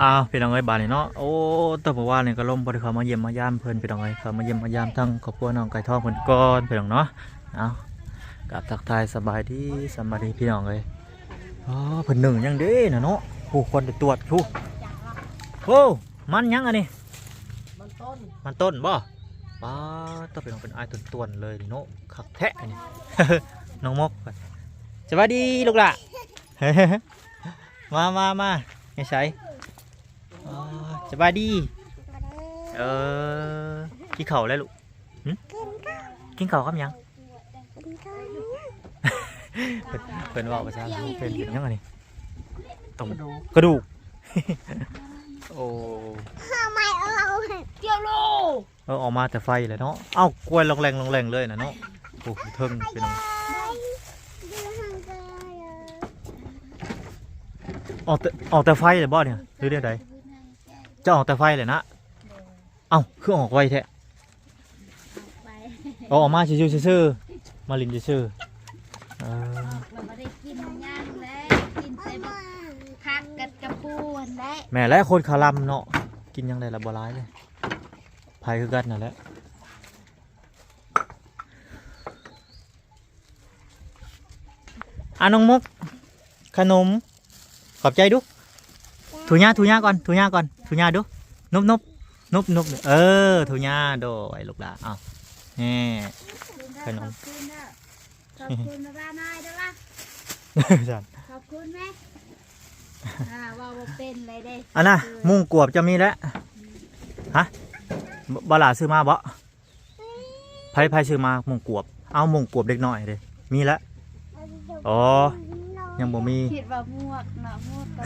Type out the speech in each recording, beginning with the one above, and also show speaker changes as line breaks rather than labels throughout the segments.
อ้าวพี่น้องเอ้ยบานนี่เนาะโอ้แต่บอกว่าเนี่ยก็ล่มบ่ได้เขามาเยี่ยมมาย่ามเพิ่นพี่น้องเอ้ยเขามาเยี่ยมมาย่ามทั้งครอบครัวน้องไก่ทองเพิ่นก่อนพี่น้องเนาะเอากับทักทายสบายดีสบายดีพี่น้องเอ้ยอ๋อเพิ่นหนึ่งยังเด้นะเนาะผู้คนไปตรวจผู้โอ้มันยังอันนี้
มันต้น
มันต้นบ่ป้าต้องเป็นเป็นไอ้ต้นต้นเลยเนาะคักแทะอันนี้น้องมกสวัสดีลูกหล่ะมามามาไม่ใช่อ๋อ สบายดี เออกินข้าวแล้วลูกหึกินข้าวครับยังเพิ่นเพิ่นเว่าภาษาลาวเป็นเป็นยังไงนี่ต้ม
กระดูก
กระดูกโอ้
เกี่ยวโล
เออออกมาแต่ไฟเลยเนาะ เอ้ากล้วยลงแรงลงแรงเลยนะเนาะโอ้โหเทิงพี่น้องออกแต่ออกแต่ไฟเลยบ่เนี่ยหรือเดี๋ยวใด จะออกแต่ไฟเลยนะเอ้าคือออกไวแท้เอาออกมาซื่อๆซื่อๆมาลินซื่อๆเออ
เราไม่ได้กินย่างแล้วกินแต่บักผักกับกระปูนและ
แม่และคนคาลัมเนาะกินยังไงละบ่ร้ายเลยไผคือกันนั่นแหละอะน้องมุกขนมขอบใจดู ถูญ่าถูญ่าก่อนถูญ่าก่อนถูญ่าดูนบนบนบนบเออถูญ่าโดไอ้ลูกหลานอ้าวแน่ขนม
ขอบคุณเด้อขอบคุณนะบ้านายเด้อล่ะ
จัน
ขอบคุณแม่อ่าว่าบ่เป็นเลยเด้
อันน่ะมุงกวบจะมีแล้วฮะบบหลาซื้อมาบ่ไผไผซื้อมามุงกวบ เอามุงกวบเด็กน้อยเลยมีแล้วอ๋อ ยังบ่มี
คิดว่าหมวกเนาะหมวกก็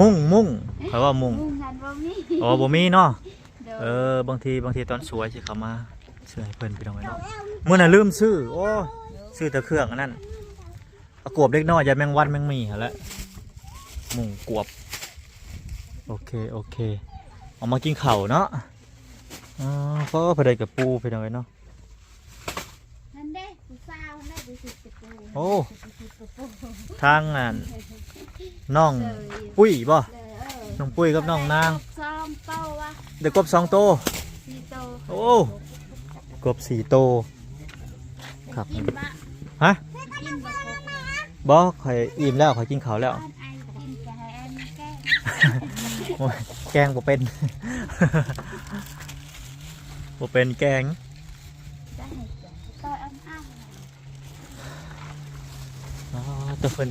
มุ้งมุ้งเขาว่ามุ้ง
มุงกันบ่มี
อ๋อบ่มีเนาะ
เด้อ
เออบางทีบางทีตอนสวยสิเขามาซื้อให้เพิ่นไปตรงไหนเนาะเมื่อน่ะลืมซื้อโอ้ซื้อแต่เครื่องอันนั้นเอากวบเล็กน้อยอย่าแมงวันแมงมีหั่นแหละหมุงกวบ โอเคโอเคเอามากินข้าวเนาะอ๋อเพราะว่าเพอได้กับปูไปตรงไหนเนาะ
นั่นเด้ผู้สาวนั่นเด้ผู้สิบกระปู
โอ้ ทางอะน้องปุ้ยบ่น้องปุ้ยกับน้องนาง
ซ้อมเป้าวะ
เด็กกบสองโต
สีโต
โอ้กบสี่โตครับฮะ
บ่
ข่อยอิ่มแล้วข่อยกินข้าวแล้ว
แฮนแก้
โอ้ยแกงบ่เป็นบ่เป็นแกง
ได้จ้ะต่อยอ้ำอ้ำ
อ๋อ แต่เพิ่น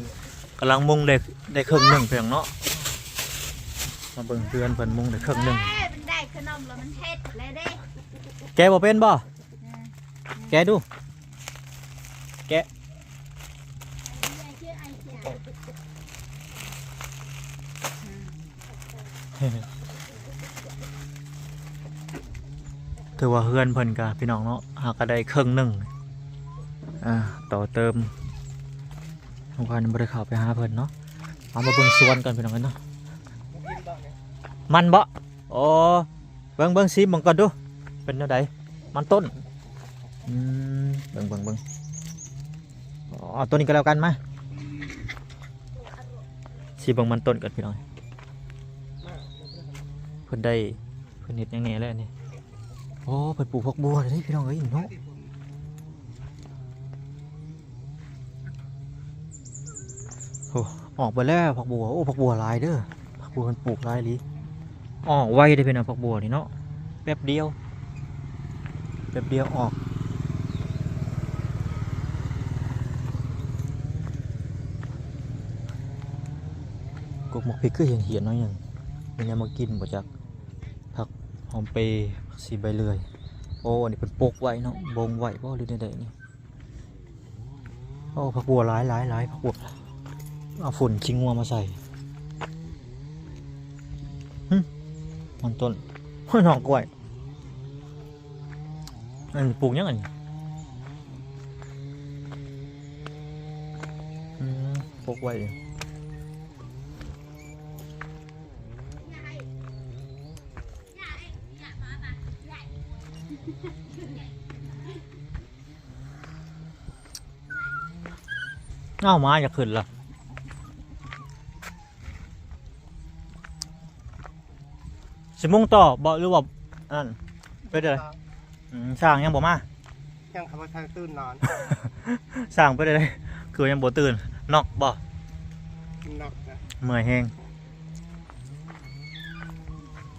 กำลังมุงได้ได้ครึ่งหนึ่งเพียงเนาะมาเบิ่งเพื่อนเพิ่นมุงได้ครึ่งหนึ่ง
เอ้ยมันได้ขนมแล้วมันเฮ็ดเลยเด้
แกบ่เป็นบ่แกดู แกะ
ชื่อไอเสีย
ถือว่าเพื่อนเพิ่นกะพี่น้องเนาะหากก็ได้ครึ่งหนึ่งอ่าต่อเติม เมื่อวานบ่ได้เข้าวไปหาเพิ่นเนาะเอามาเบิ่งสวนกันพี่น้องกันเนาะมันบ่โอ้เบิ่งเบิ่งซิมเบิ่งก่อนดูเป็นแนวใดมันต้นอืมเบิ่งเบิ่งเบิ่งอ๋อตัวนี้ก็แล้วกันมาสิเบิ่งมันต้นก่อนพี่น้องเพิ่นได้เพิ่นเฮ็ดยังแหน่แล้วนี่โอ้เปิดปลูกผักบัวเลยนี่พี่น้องเอ้ยเนาะ โอ้ออกไปแล้วผักบัว โอ้ผักบัวหลายเด้อผักบัวมันปลูกหลายหลีออกไวได้อพี่น้องผักบัวนี่เนาะแป๊บเดียวแป๊บเดียวออกกกหมกพริกคือเหียนเหียนๆหน้อยหนึ่งมันยังมากินบ่จักหอมเปรย์สีใบเลื่อยโอ้อันนี้เป็นปกไว้เนาะบงไว้บ่หรือใดๆนี่โอ้ผักบัวหลายหลายหลายผักบัว เอาฝุ่นชิงงัวมาใส่มันต้นห้อยหนองกล้วยอันปลูกยังไงอืมปกไว้เอ้ามาอย่าขึ้นละ สิมุ่งต่อบ่หรือว่าอันนั้นไปเด้ออืมสร้างยังบ่มา
ยังขับมาทางตื่นนอน
สร้างไปเด้อคือยังบ่ตื่นนอกบ่
นอกนะ
เมื่อยแฮง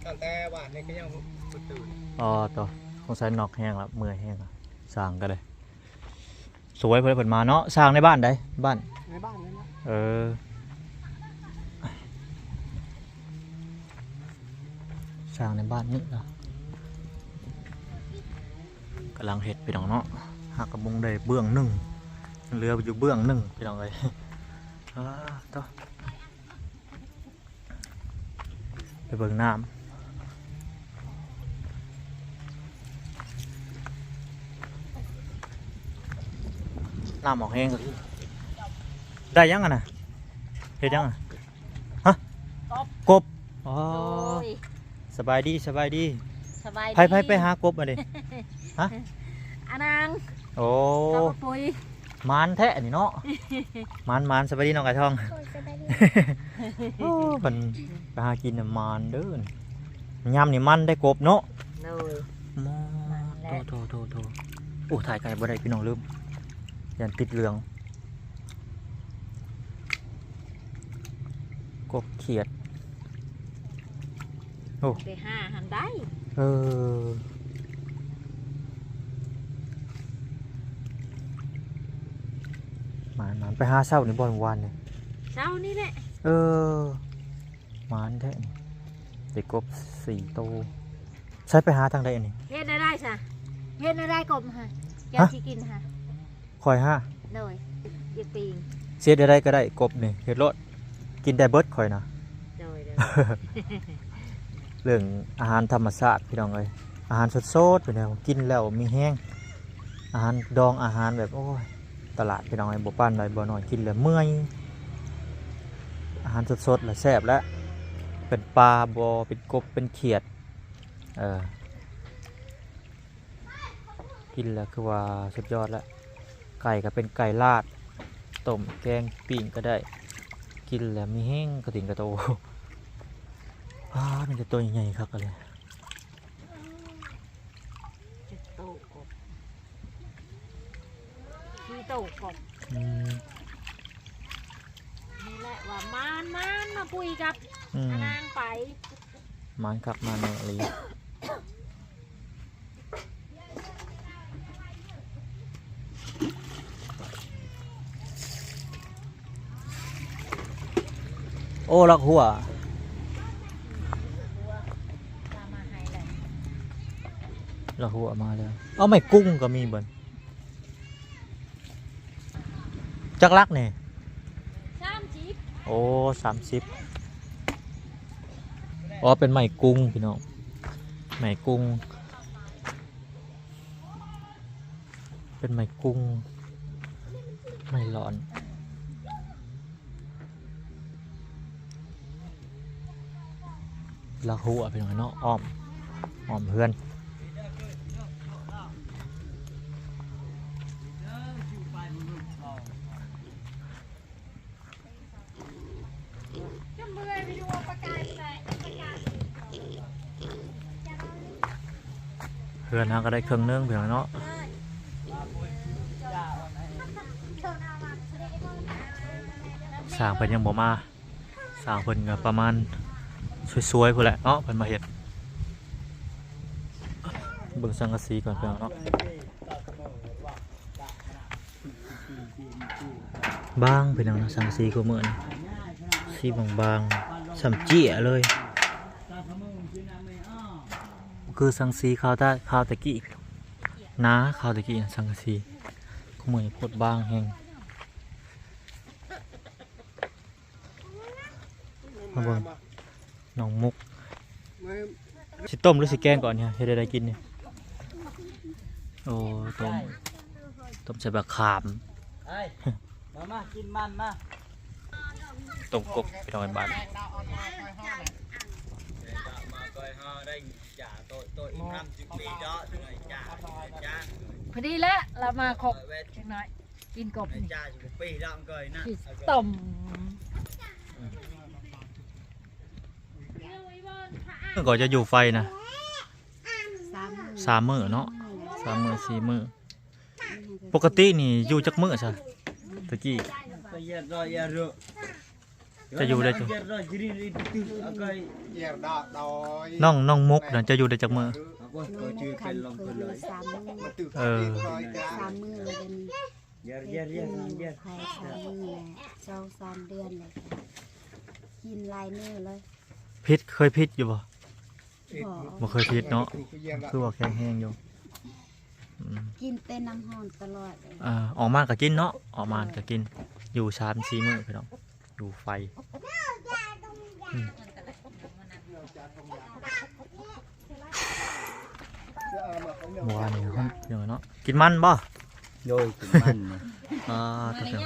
ตั้งแต่ว่านี่ก็ยังบ่ตื่น
อ๋อต่อสงสัยนอกแฮงละเมื่อยแฮงละสร้างก็เลยสวยเพิ่นเพิ่นมาเนาะสร้างในบ้านใดบ้าน
ในบ้านนั่นนะ
เออ สร้างในบ้านนี่นะกำลังเห็ดพี่น้องเนาะหากกระบุงได้เบื้องหนึ่งเรืออยู่เบื้องหนึ่งพี่น้องเลยอ่าต่อไปเบิ่งน้ำน้ำออกแห้งได้ยังอะนะเห็ดยังอะฮะกบอ๋อ สบายดีสบายดี
สบายดี
ไผไผไปหากบมาดิ
อานาง
โอ้
กับปุย
มานแท้นี่เนาะมานมานสบายดีน้องไก่ทองโอ้มันไปหากินน่ะมานเด้อยำนี่มันได้กบเนาะ
เลย
มอ
มันแหละ
โตโตโตโตโอ้ถ่ายไก่บ่ได้พี่น้องลืมยันติดเหลือง กบเขียด
ไปห้าหันได้
เออมานมานไปหาเศร้านี่บ่อนวันนี่
เช้านี่แหละ
เออมานแท้นี่เด็กกบสี่ตัวใช้ไปหาทางใดอันนี้
เฮ็ดได้ได้ซะเฮ็ดได้ได้กบฮะแก
ฮะ
สิกินฮะ
คอยห้า
เลยอย่าปีง
เสียได้ก็ได้กบนี่เฮ็ดรถกินได้เบิดคอยนะ
เลยเลย
เรื่องอาหารธรรมชาติพี่น้องเอ้ยอาหารสดๆไปแล้วกินแล้วมีแห้งอาหารดองอาหารแบบโอ้ยตลาดพี่น้องไอ้ยบ่ปานใดบ่น้อยกินแล้วเมื่อยอาหารสดๆแล้วแซ่บแล้วเป็นปลาบ่เป็นกบเป็นเขียดเออกินแล้วคือว่าสุดยอดแล้วไก่ก็เป็นไก่ลาดต้มแกงปิ้งก็ได้ กินแล้วมีแห้งกระติ่งกระโต อ้ามันจะตัวใหญ่ๆครับอะไร
จะโตกบที่โตกบ
อืม
นี่แหละว่ามานมานมาปุยกับ
อืม
อานางไป
มันขับมาในอะไรโอ้ลักหัว
ตามมาให้เลย
ลักหัวมาแล้ว เอาไม่กุ้งก็มีเบิ่นจักลักเนี่ย
สามจีบ
โอ้สามสิบอ๋อเป็นไหมกุ้งพี่น้องไหมกุ้ง เป็นไหมกุ้งไหมร้อนลาหัวเป็นไงเนาะอ้อมอ้อมเพื่อน
จะเมื่อยไปดูประกายใส่ประกาย
เพื่อนนะก็ได้เครื่องเนื่องเพียงเนาะสร้างเพิ่นยังบ่มาสร้างเพิ่นก็ประมาณสวยๆพุ่นแหละเนาะเพิ่นมาเฮ็ดเบิ่งสังกะสีก่อนเพียงเนาะบางเพิ่นเอานะสังกะสีก็เหมือนสีบางๆสำเจี้ยเลย คือสังสีข้าวตาข้าวตะกี้น้าข้าวตะกี้นะสังกะสีก็เหมือนพดบางแหงมาบิ่งน้องมุก
ไม่
สิต้มหรือสิแกงก่อนเนี่ยเฮ็ดได้กินเนี่ยโอ้ต้มต้มใส่บะขาม
มามากินมันมา
ต้มกบไปทำกันบ้าน
มาก้อยห่อได้จ่าโตโตอีกคำสิบปีเนาะถึงไอ้จ่าจ่า
พอดีแล้วเรามาครบ
เวท
จังน้อย กินกบ
ไอ้
นี่
จ่าสิบปีแล้วก้อยนะ
ต้ม
ก่อนจะอยู่ไฟนะ
สามมื้อ
สามมื้อเนาะสามมื้อสี่มื้อปกตินี่อยู่จักมื้อซะตะกี้
Ya ro ya ro.
จะอยู่ได้จัง
Ya ro jiri itu akai
เหยียบดอกดอย
น้องน้องมุกน่ะจะอยู่ได้จักมื้อ
aku ko chưa
คัน
pen long
คื
ko
น
lai.
สามมื้อ
มันตื่น
เออ
ดอยจ้า
สามมื้อเลยเป็น
Ya ya ya ya.
ภายสามมื้อแหละสองสามเดือนเลยจ้ะกินหลายมื้อเลย
พิษเคยพิษอยู่บ่
บ่
บ่เคยพิษเนาะ
เหยียบดอก
คือว่าแข็งแรงอยู่อืม
กินแต่น้ำห้อนตลอดเลย
อ่าออกมาก็กินเนาะออกมาก็กินอยู่สามสี่มื้อพี่น้อง อยู่ไฟเมื่อวานนี้เขาเดี๋ยวเนาะกินมันบ่
Yo cũng man.
อ่าตัวเดียว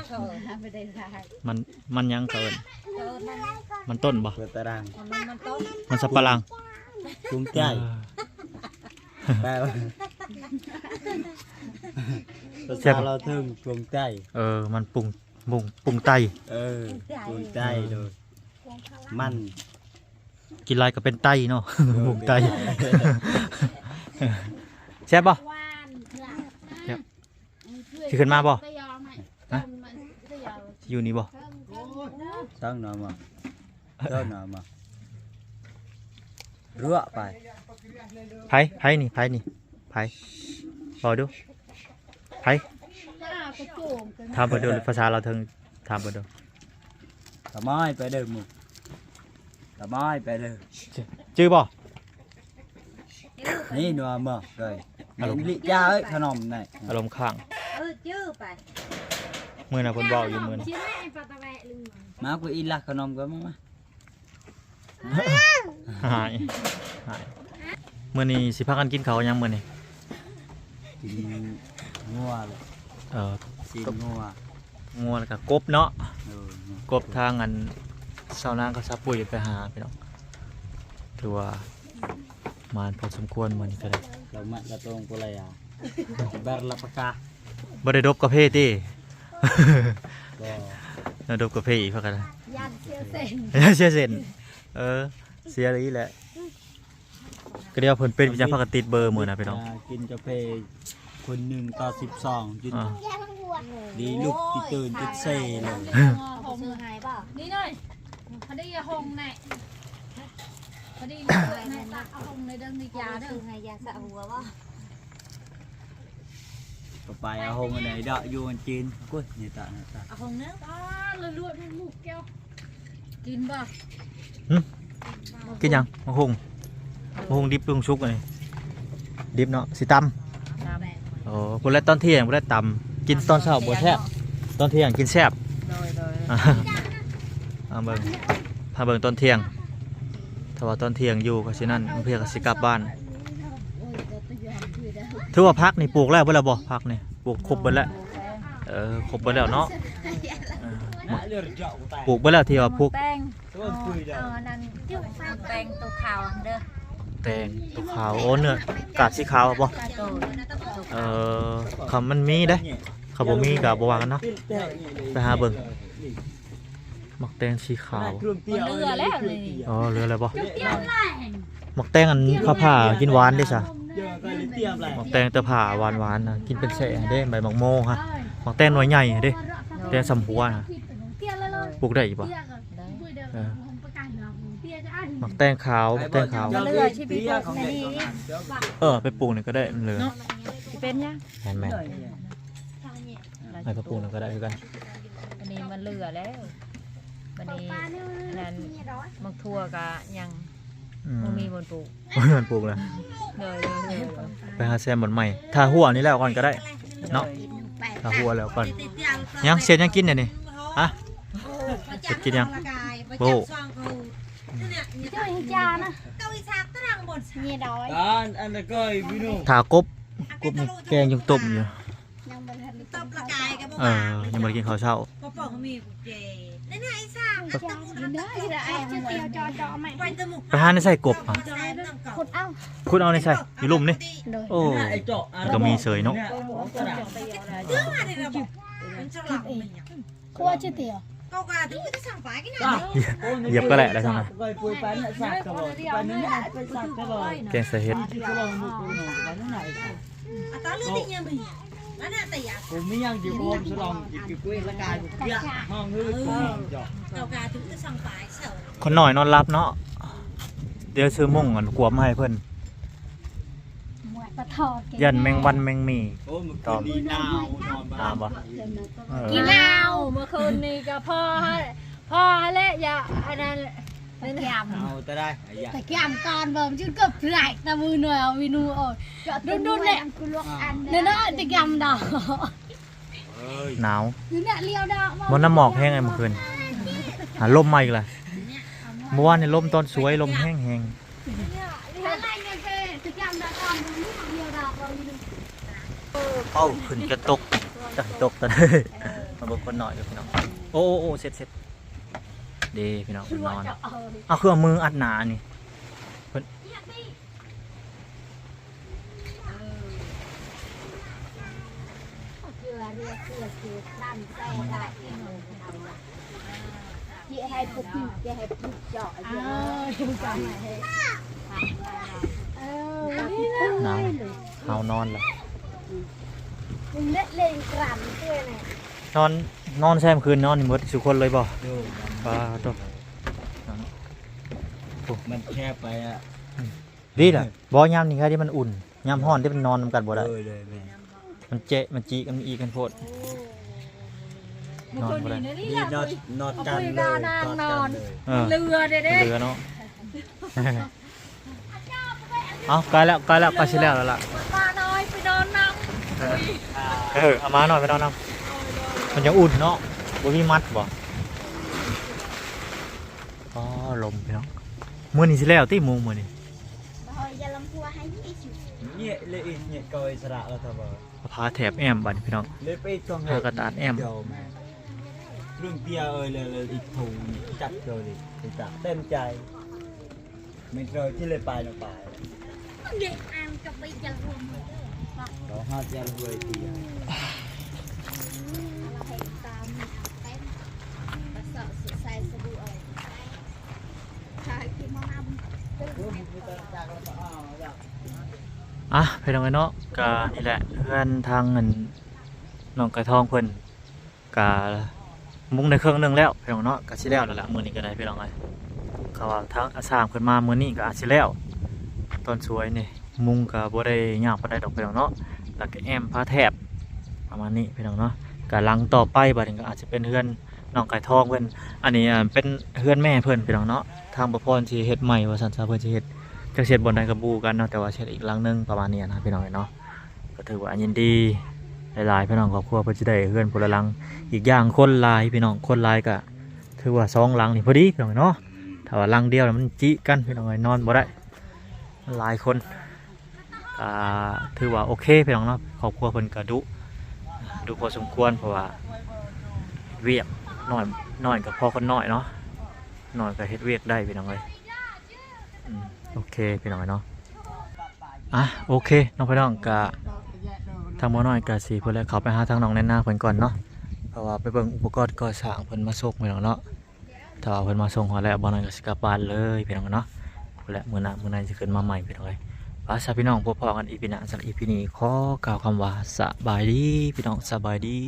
ไม่ได้ทาย
มันมันยังเกินมันต้นบ่
Ko tarang.
มันสับปะหลัง
Cung
เอ
chai.
อ
Bao.
เจ็บ
Sao lo thương cung chai.
เออมันปรุง ปรุงปรุงไต
Ừ, cung chai rồi. Man.
กินไรก็เป็นไตเนาะปรุงไตแซ่บบ่
วาน
ครับสิขึ้นมาบ่
ไปยอมให้
ฮะ
มันไปยอม
อยู่นี่บ่
Sao nào mà. Sao nào mà. Rửa phải.
ไผไผนี่ไผนี่ไผรอดูไผ
ถ้ากระโจมกัน
ถามเบ่ดูภาษาเราวเทิงถามเบ่ดู
Thả mai phải được một. Thả mai phải được.
ชื่อบ่
Ní nữa mà. Rồi.
Alo.
Những lị cha ấy, khả nòm này.
อารมณ์ข้าง
เออจื้อไป
มื้อน่ะเพิ่นเว้าอยู่มื้อน่ะ
ชิ้นแม่ปลาตะแวะลืม
Má của y lạc khả nòm cơ mà.
หายหายมื้อนี้สิพากันกินข้าวยังมื้อนี้
Thì ngua rồi.
เออ
Xin ngua.
งัวแล้วก็กบเนาะ
Ừ.
กบทางอันชาวนางก็ซับปุ๋ยไปหาพี่น้องถือว่ามานพอสมควรมื้อนี้ก็ได้
Đầu mạnh là tông của lại à. Ber là bạc ca.
บ่ได้ดบกาแฟติ
Rồi.
แล้วดบกาแฟอีกเพิ่นก็ได้
ยันเสียเส้น
เสียเส้นเออเสียอีหละก็เดียวเพิ่นเป็นวิจัยพากันติดเบอร์มื้อน่ะพี่น้อง
À, Kinh cà phê. คนหนึ่งต่อสิบสองจุด
อ่า
ดีลูกที่ตื่นจุดเซ่เลย
หงหายเปล่า
นี่หน่อยพอดีหงแน่พอดีในตักเอาหงในเดินในยาเด้อ
ไงยาสะหัวว่า
ต่อไปเอาหงอันไหนเดาะอยู่อันจีนกุ้ยนี่ตานี่ตา
เอาหงเนื้อป้าเลยลวดลูกแก้วกินบ่
กินหยังมะฮุงมะฮุงดิบลุงชุกอันนี้ดิบเนาะสิตำ โอ้บ่แล้วตอนเที่ยงบ่ได้ตำกินตอนเช้าบ่แซ่บตอนเที่ยงกินแซ่บอ่าเอาเบิ่งพาเบิ่งตอนเที่ยง ถ้าว่าตอนเที่ยงอยู่ก็สินั่นเพื่อก็สิกลับบ้าน
โอ้ยแต่ตัวยอมคือได้
ถือว่าพักนี่ปลูกแล้วเบิดแล้วบ่พักนี่ปลูกครบเบิดแล้วเออครบเบิดแล้วเนาะเออ
น่าเลือดเจาะกูตาย
ปลูกเบิดแล้วที่ว่าปลูก
แตง
ตัวคุยเด้อ
เอานั่นจิ้วแตงตัวขาวเด้อ
แตงตัวขาวโอ้เนื้อกาดสีขาวบ่
ตัว
เออคำมันมีเด้คำบ่มีก็บ่ว่ากันเนาะไปหาเบิ่งหมักแตงสีขาว
เครื่องเตี้ย
เลือแล้วนี่
อ๋อเหลืออะไรบ่
เตี้ยแรง
หมักแตงอันข้าวผ่ากินหวานเด้ซะ
เจอกันเลยเตี้ยแหละ
หมักแตงตะผ่าหวานๆนะกินเป็นแสะเด้ใบหมักโมฮะหมักแตงหน่วยใหญ่เด้แตงสำหัวนะ
เตี้ยเลยเลย
ปลูกได้อีกบ่ หมักแตงขาวหมักแตงขาว
เลือดชีวิตของเด็กของมัน
เออ ไปปลูกนี่ก็ได้มันเหลือ
เป็นยัง
แม่นแม่นไปไปปลูกนี่ก็ได้คือกัน
อันนี้มันเหลือแล้ววันนี้นั่นมักทั่วกะยัง
อืม
มันมีบนปลูก
มันปลูกแล้ว
เลยเลยเลย
ไปหาแซมบนใหม่ถ้าหัวนี่แล้วก่อนก็ได้เนาะถ้าหัวแล้วก่อนยังเสียยังกินเนี่ยนี่ฮะเสร็จกินยังโอ้
เจ้าจานะเมียดอย
อันอันนั้นก็พี่นุ่ม
ถากบกบนี่แกงยังต้มอยู่
ยังบ่ทันได้
ตบละกายกับ
เออยังไม่ได้กินข้าวเช้า
ปอปองมีกุเจแล้วเนี่ยไอ้ซ่า
กินได้จะไอ้จะเตียวจอจอไหม
ไปจมูก
ไปหาในใส่กบอะ
จอยน้ำเก่า
ขุดเอ้า
คุณเอาในใส่อยู่ลุ่มนี่
โดย
โอ้
ไอ้เจาะ
ก็มีเสยเนาะ
เรื่องอะไรเราบอกมันฉลาดมันอย่าง
ครัวจะเตียว
câu gà thứ cái sảng phải cái
จ้ะ
này
เหยียบก็แหละแล้วทำไม
ไปปุยไปน่ะสักกระบอกไปนั่นน่ะไปสักกระบอก
แกงใส่เห็ด
ที่กระบอกมุกกูหนูไปนั่นไหนค่ะ
à tao lướt đi nhà mình nó nè tỉ à
ผมไม่ยังอยู่โฮมฉลองอยู่กิกุ้ยละกายเยอะห้องฮือกูจอก
câu gà thứ cái sảng phải sợ
คนหน่อยนอนรับเนาะเดี๋ยวซื้อมุ่งกันกวมมาให้เพิ่น
หมวดปลาทอดแกง
ยันแมงวันแมงมี
โอ้มึงคืนนี้หนาวนอนบ้า
ตามบ่เออ
กินแล้วเมื่อคืนนี้ก็พ่อให้พ่อให้และอย่าอันนั้นเป็นยำ
เอาแต่ได้ไอ้ยา
แต่แกมก่อนบ่มชื่อกับไหลตะมือหน่อยเอาวินูโอ้ยดุนดุนๆเลย
กูลวกอัน
เนื้อเนื้อจะแกมดอก
เอ้ย
หนาว
เนื้อเลี้ยวดอก
บนน้ำหมอกแห้งไงเมื่อคืนหาลมมาอีกเลยเมื่อวานนี่ลมตอนสวยลมแห้งแห้ง
อะไรเงี้ยเจ๊จะแกมดอกก่อนเลี้ยวดอกเอาวินู
เอ้าขึ้นจะตกจะตกตอนนี้มาบอกคนหน่อยเดี๋ยวพี่น้องโอ้โอ้เสร็จเสร็จดีพี่น้องนอนเอาเครื่องมืออัดหนานี่
เกลือเรือเกลือเกลือตั้นใส่ได้ที่หนูทำละที่ให้ปุกปิ้งที่ให้ปุกเจาะเยอะ
ดูจังไหน
ออนี่นะ
หนาวเฮานอนแล้ว
มึงเล่นเล่นกลั่นด้วยเนี่ย
นอนนอนแซมคืนนอนนี่หมดสุกคนเลยบ่
ดู
ปลาตัว
มันแคบไปอะ
ดีแหละบ่ยามนี่ค่ะที่มันอุ่นยามร้อนที่มันนอนนำกันบ่ได้
เลยเลยแม่
มันเจะมันจีกันอีกันโพด
เมื่อคืนนี้นะนี่
นี่
แหละ
นอนนอนกันเลยกอดกันเลย
เออ
เรือเด้เด้
เรือเนาะเอาใกล้แล้วใกล้แล้วใกล้สิแล้วแล้วล่ะ
มาน้อยไปนอนน้
เออเอามาหน่อยไปนอนน้ำมันยังอุ่นเนาะบ่มีมัดบ่อ๋อลมพี่น้องมื้อนี้สิแล้วติมุงมื้อนี้
เฮ้ยอย่าลำพัวให้ยี่สิบ
เนี่ยเลยอีกเนี่ยกอยสระแล้วทำไม
พาแถบแอมบัดนี้พี่น้อง
เลยไปต้อง
เออกระดาษแอม
เดียวแม่เรื่องเตียเอ้ยเลยเลยอีกถุงจัดเลยดิจัดเต็มใจไม่เคยที่เลยไปนะไป
เด็กอ่านกับไปจะรวมเลย
เราห้าเตียเลยเตีย
เราให้ตามเต็มกระสอบสุดใส่สบู่อะไรใช่กินมะนาว
อะพี่น้องเอ้เนาะก็นี่แหละเพื่อนทางเงินน้องไก่ทองเพิ่นก็มุงในเครื่องหนึงแล้วพี่น้องเนาะก็สิแล้วแล้วล่ะมื้อนี้ก็ได้พี่น้องเอ้เขาว่าทางอาสางเพิ่นมามื้อนี้ก็อาจสิแล้ว ตอนสวยนี่มุงก็บ่ได้ยากปานใดดอกพี่น้องเนาะแล้วก็แอมผ้าแถบประมาณนี้พี่น้องเนาะก็หลังต่อไปบัดนี้ก็อาจจะเป็นเฮือนน้องไก่ทองเพิ่อนอันนี้เป็นเฮือนแม่เพิ่อนพี่น้องเนาะทางบ่พรสิเฮ็ดใหม่ว่าซั่นซะเพิ่อนสิเฮ็ดจักเช็ดบนใดกระบูกันเนาะแต่ว่าเช็ดอีกหลังหนึงประมาณนี้นะพี่น้องเนาะก็ถือว่ายินดีหลายๆพี่น้องครอบครัวเพิ่นสิได้เฮือนพลลังอีกอย่างคนลายพี่น้องคนลายก็ถือว่าสองหลังนี่พอดีพี่น้องเนาะถ้าว่าหลังเดียวมันจิกันพี่น้องนอนบ่ได้ หลายคนก็ถือว่าโอเคพี่น้องเนาะครอบครัวเพิ่นก็ดุดุพอสมควรเพราะว่าเวียกน้อยน้อยกับพ่อคนน้อยเนาะน้อยก็เฮ็ดเวียกได้พี่น้องเอ้ยโอเคพี่น้องเนาะอะโอเคน้องพี่น้องกะทางหมอน้อยกะสีเพื่อนแล้วเขาไปหาทางน้องแน่นหน้าเพิ่นก่อนเนาะเพราะว่าไปเบิ่งอุปกรณ์ก่อสร้างเพิ่นมาส่งพี่น้องเนาะถ้าเพิ่นมาส่งหอแล้วบ่น้อยก็สิกลับบ้านเลยพี่น้องเนาะ และมื้อหน้ามื่อในจะขึ้นมาใหม่พี่น้องเอ้ยภาษาพี่น้องพบพอกันอีพีหน้าสำหรับอีพีนี้ขอกล่าวคำว่าสบายดีพี่น้องสบายดี